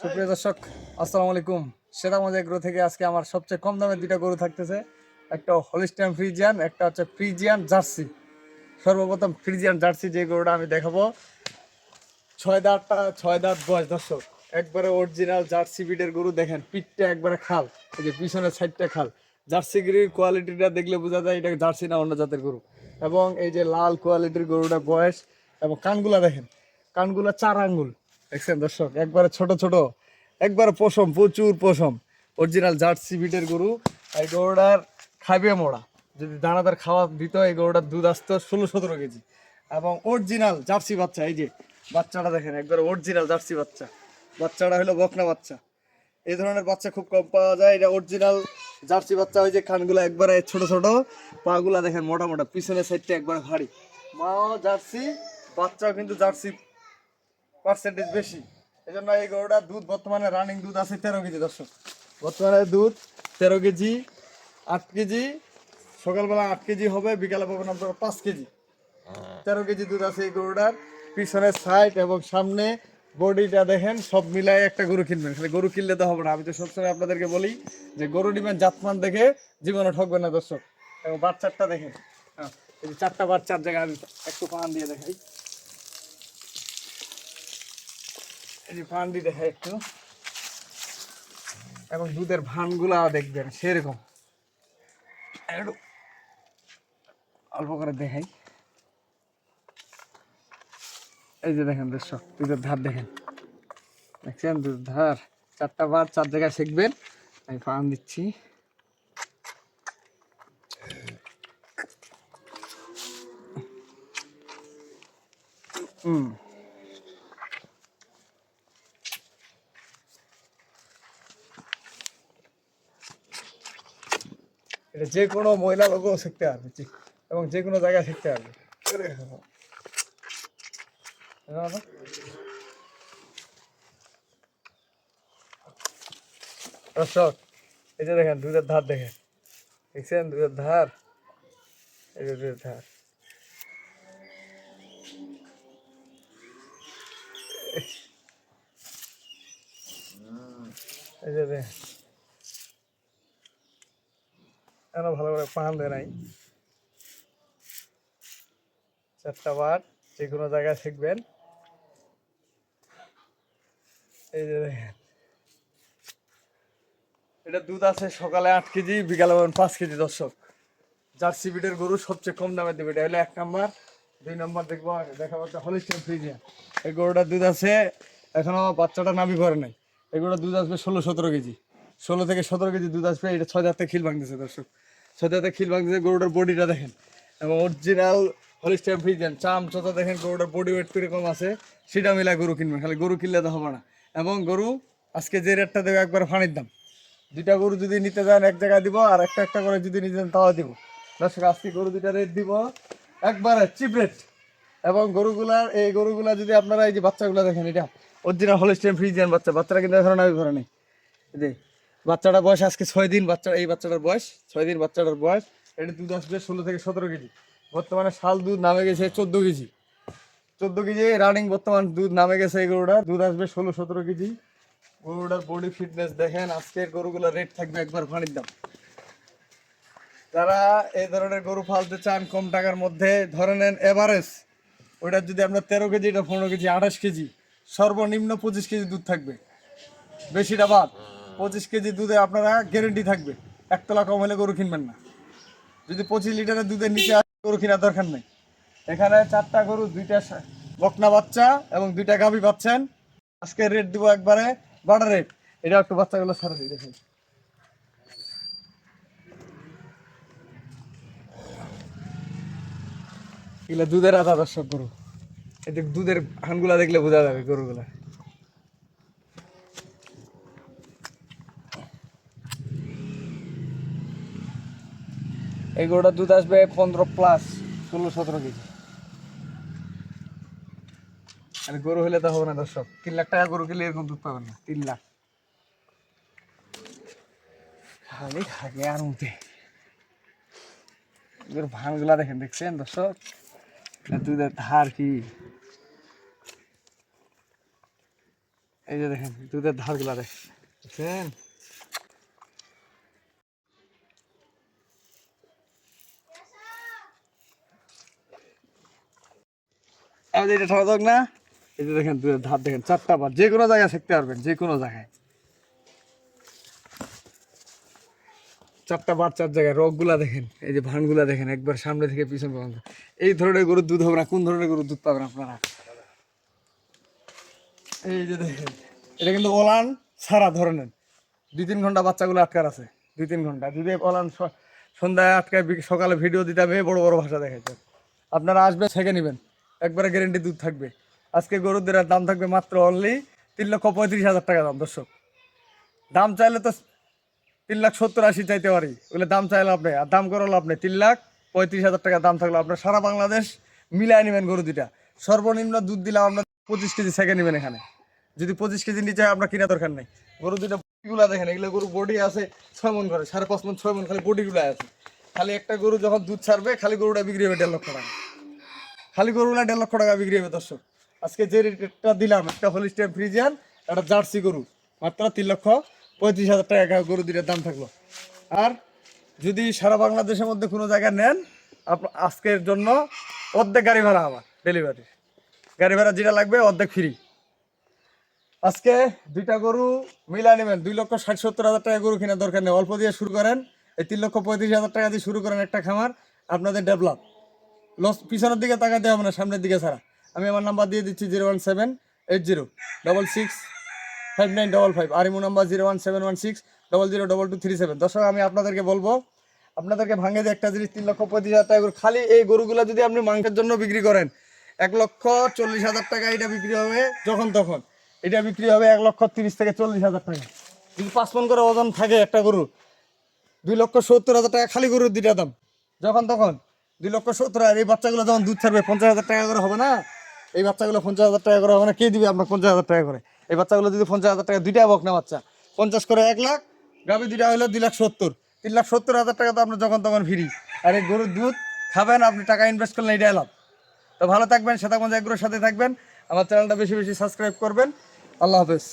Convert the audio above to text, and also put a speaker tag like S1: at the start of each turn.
S1: সুপ্রিয় দর্শক, আসসালামু আলাইকুম। সেরামজ এগ্রো থেকে আজকে আমার সবচেয়ে কম দামে দুইটা গরু থাকতেছে। একটা হলিস্টাইন ফ্রিজিয়ান একটা হচ্ছে ফ্রিজিয়ান জার্সি সর্বপ্রথম ফ্রিজিয়ান জার্সি যে গরুটা আমি দেখাবো। ছয় দাঁতটা, ছয় দাঁত বয়স, দর্শক। একবারে অরিজিনাল জার্সি বিডের গরু, দেখেন, পিঠটা একবারে খাল। এই যে পিছনের সাইডটা খাল। জার্সি গিরির কোয়ালিটিটা দেখলে বোঝা যায় এটা জার্সি না অন্য জাতের গরু। এবং এই যে লাল কোয়ালিটির গরুটা বয়স, এবং কানগুলা দেখেন, কানগুলা চার আঙ্গুল। দেখছেন দর্শক, একবারে ছোট ছোট, একবারে পশম, প্রচুর পশম। অরিজিনাল জার্সি বিটের গরু এই গরুটার খাইবে মোড়া। যদি দানাদার খাওয়া দিত, এই গরুটার দুধ আসতো ষোলো সতেরো কেজি। এবং অরিজিনাল জার্সি বাচ্চা, এই যে বাচ্চাটা দেখেন, একবার অরিজিনাল জার্সি বাচ্চা। বাচ্চাটা হলো বকনা বাচ্চা। এই ধরনের বাচ্চা খুব কম পাওয়া যায়। এটা অরিজিনাল জার্সি বাচ্চা, ওই যে কানগুলো একবারে ছোট ছোট, পাগুলা দেখেন মোটা মোটা, পিছনের সাইডটা একবার ভারী। মাও জার্সি, বাচ্চাও কিন্তু জার্সি পার্সেন্টেজ বেশি। এই জন্য এই গরুটার দুধ বর্তমানে রানিং দুধ আছে তেরো কেজি দর্শক। বর্তমানে দুধ তেরো কেজি আট কেজি সকালবেলা আট কেজি হবে বিকালে পাবেন আপনার পাঁচ কেজি। তেরো কেজি দুধ আছে এই গরুটার। পিছনের সাইড এবং সামনে বডিটা দেখেন সব মিলাই একটা গরু কিনবেন। খালি গরু কিনলে তো হবে না। আমি তো সবসময় আপনাদেরকে বলি যে গরু নিবেন জাতমান দেখে জীবনে ঠকবেন না দর্শক। এবং বাচ্চারটা দেখেন। হ্যাঁ, এই যে চারটা বাচ্চার জায়গায় আমি একটু পান দিয়ে দেখাই। এই দিয়ে দেখাই একটু। এবং দুধের ভানগুলা দেখবেন, সেরকম। একটু অল্প করে দেখাই। এই যে দেখেন দর্শক, দুধের ধার দেখেন। দেখছেন? দুধের ধার চারটা বার চার জায়গায় শিখবেন আমি পান দিচ্ছি। হুম এটা যে কোনো মহিলা লোকও শিখতে পারবে এবং যে কোনো জায়গায় শিখতে পারবে। বাবা। দর্শক, এই যে দেখেন, দুধের ধার দেখেন। দেখছেন দুধের ধার? এই যে দুধের ধার। এই যে দেখেন। কেন ভালো করে পান দেয় নাই। চারটা বার যে কোনো জায়গায় শিখবেন এই যে দেখেন। এটা দুধ আছে সকালে আট কেজি, বিকালে পাবেন পাঁচ কেজি, দর্শক। জার্সি বিটের গরু সবচেয়ে কম দামে দেবে। এটা হলো এক নম্বর। দুই নাম্বার দেখব দেখাবো একটা হলিস্টেন ফ্রিজিয়া এই গরুটার দুধ আছে, এখনও বাচ্চাটা নামি করে নাই। এই গরুটার দুধ আসবে ষোলো সতেরো কেজি। ষোলো থেকে সতেরো কেজি দুধ আসবে, এটা ছয় দাঁতে খিল ভাঙতেছে দর্শক। ছয় দাঁতে খিল ভাঙতেছে, গরুটার বডিটা দেখেন। এবং অরিজিনাল হলিস্টেন ফ্রিজিয়ান চাম চোতা দেখেন, গরুটার বডি ওয়েট কীরকম আছে, সেটা মিলাই গরু কিনবেন খালি গরু কিনলে তো হবে না। এবং গরু, আজকে যে রেটটা দেবে, একবার ফানির দাম। দুইটা গরু যদি নিতে যান, এক জায়গায় দিব, আর একটা একটা করে যদি নিতে যান, তাও দিব। দর্শক, আজকে গরু দুইটা রেট দিব, একবারে চিপ রেট এবং গরুগুলার, এই গরুগুলা যদি আপনারা এই যে বাচ্চাগুলো দেখেন, এটা অরিজিনাল হলিস্টেন ফ্রিজিয়ান বাচ্চা, বাচ্চারা কিন্তু এখন আমি ঘরে নেই। যে বাচ্চাটার বয়স আজকে ছয় দিন, বাচ্চা এই বাচ্চাটার বয়স, ছয় দিন বাচ্চাটার বয়স। এটা দুধ আসবে ষোলো থেকে সতেরো কেজি। বর্তমানে শাল দুধ নামে গেছে চোদ্দ কেজি। চোদ্দ কেজি রানিং বর্তমান দুধ নামে গেছে এই গরুটা দুধ আসবে ষোলো সতেরো কেজি। গরুটার বডি ফিটনেস দেখেন, আজকের গরুগুলোর রেট থাকবে একবার পানির দাম। যারা এই ধরনের গরু ফালতে চান কম টাকার মধ্যে, ধরে নেন এভারেজ ওইটা যদি আপনার তেরো কেজি, এটা পনেরো কেজি, আঠাশ কেজি, সর্বনিম্ন পঁচিশ কেজি দুধ থাকবে। বেশিটা বাদ। পঁচিশ কেজি দুধে আপনারা গ্যারেন্টি থাকবে। একতলা কম হলে গরু কিনবেন না। যদি পঁচিশ লিটারের দুধের নিচে গরু কেনার দরকার নেই। এখানে চারটা গরু, দুইটা বকনা বাচ্চা এবং দুইটা গাভী পাচ্ছেন। আজকে রেট দিব একবারে বাটা রেট এটা একটু বাচ্চাগুলো ছাড়া দিই দেখেন। এগুলা দুধের আধা দর্শক গরু। এতে দুধের হানগুলা দেখলে বোঝা যাবে গরুগুলা। এই গরুটার দুধ আসবে পনেরো প্লাস ষোলো সতেরো কেজি। আর গরু হলে তো হবে না দর্শক। তিন লাখ টাকা গরু কিনলে এরকম দুধ পাবেন না। তিন লাখ। খালি থাকে আর উঠে। এগুলোর ভানগুলা দেখেন দেখছেন দর্শক? দুধের ধার কি? এই যে দেখেন দুধের ধারগুলা দেখ দেখছেন? আমাদের এটা ঠান্ডা না, এই যে দেখেন দুধের ধার দেখেন, চারটা বার, যে কোনো জায়গায় শিখতে পারবেন, যে কোনো জায়গায়। চারটা বার, চার জায়গায়, রোগগুলা দেখেন, এই যে ভানগুলা দেখেন, একবার সামনে থেকে পিছন পর্যন্ত। এই ধরনের গরুর দুধ হবে না, কোন ধরনের গরুর দুধ পাবেন আপনারা? এই যে দেখেন, এটা কিন্তু ওলান সারা ধরনের। দুই তিন ঘণ্টা বাচ্চাগুলো আটকার আছে দুই তিন ঘণ্টা। যদি ওলান সন্ধ্যায় আটকায় সকালে ভিডিও দিতে হবে, বড় বড় ভাষা দেখাইতে আপনারা আসবেন, ছেঁকে নেবেন। একবারে গ্যারেন্টি দুধ থাকবে। আজকে গরুর দুধের দাম থাকবে মাত্র অনলি তিন লক্ষ পঁয়ত্রিশ হাজার টাকা দাম, দর্শক। দাম চাইলে তো তিন লাখ সত্তর আশি চাইতে পারি। ওগুলো দাম চাইলে আপনি আর দাম করল আপনি তিন লাখ পঁয়ত্রিশ হাজার টাকা দাম থাকল আপনার সারা বাংলাদেশ মিলাই নেবেন গরু দুইটা। সর্বনিম্ন দুধ দিলাম আপনার পঁচিশ কেজি সেকে নেবেন এখানে। যদি পঁচিশ কেজি নিচে আপনার কিনা দরকার নেই। গরু দুইটা গুলা দেখেন, এগুলো গরু বডি আছে ছয় মন করে। সাড়ে পাঁচ মন, ছয় মন, খালি বডিগুলো আছে। খালি একটা গরু যখন দুধ ছাড়বে, খালি গরুটা বিক্রি হবে দেড় লক্ষ টাকা। খালি গরুগুলা দেড় লক্ষ টাকা বিক্রি হবে, দর্শক। আজকে যে রেটটা দিলাম, একটা হলিস্টিয়ান ফ্রিজিয়ান একটা জার্সি গরু, মাত্র তিন লক্ষ পঁয়ত্রিশ হাজার টাকা গরু দুটার দাম থাকল। আর যদি সারা বাংলাদেশের মধ্যে কোনো জায়গায় নেন, আপ- আজকের জন্য অর্ধেক গাড়ি ভাড়া আমার ডেলিভারি গাড়ি ভাড়া যেটা লাগবে অর্ধেক ফ্রি আজকে দুইটা গরু মিলা নেবেন, দুই লক্ষ ষাট সত্তর হাজার টাকা গরু কেনার দরকার নেই। অল্প দিয়ে শুরু করেন, এই তিন লক্ষ পঁয়ত্রিশ হাজার টাকা দিয়ে শুরু করেন একটা খামার, আপনাদের ডেভেলপ লস, পিছনের দিকে তাকাতে হবে না, সামনের দিকে ছাড়া। আমি আমার নাম্বার দিয়ে দিচ্ছি zero one seven eight zero double six five nine double five আর imo number zero one seven one six double zero double two three seven দর্শক, আমি আপনাদেরকে বলব, আপনাদেরকে ভাঙে দিয়ে একটা জিনিস তিন লক্ষ পঁয়ত্রিশ হাজার টাকা খালি এই গরুগুলো যদি আপনি মাংসের জন্য বিক্রি করেন, এক লক্ষ চল্লিশ হাজার টাকা এটা বিক্রি হবে যখন তখন। এটা বিক্রি হবে এক লক্ষ তিরিশ থেকে চল্লিশ হাজার টাকা। যদি পাঁচ মন করে ওজন থাকে একটা গরু দুই লক্ষ সত্তর হাজার টাকা খালি গরুর দুইটা দাম, যখন তখন। দুই লক্ষ সত্তর হাজার। এই বাচ্চাগুলো যখন দুধ ছাড়বে, পঞ্চাশ হাজার টাকা করে হবে না? এই বাচ্চাগুলো পঞ্চাশ হাজার টাকা করে হবে না? কে দিবে আপনার পঞ্চাশ হাজার টাকা করে? এই বাচ্চাগুলো যদি পঞ্চাশ হাজার টাকা, দুইটা বক না বাচ্চা। পঞ্চাশ করে এক লাখ, গাভি দুইটা হলো দুই লাখ সত্তর। তিন লাখ সত্তর হাজার টাকা তো আপনার যখন তখন ফ্রি। আর এই গরুর দুধ খাবেন, আপনি টাকা ইনভেস্ট করলেন এটাই লাভ। তো ভালো থাকবেন শ্বেতাগঞ্জ এগুলোর সাথে থাকবেন। আমার চ্যানেলটা বেশি বেশি সাবস্ক্রাইব করবেন। আল্লাহ হাফেজ।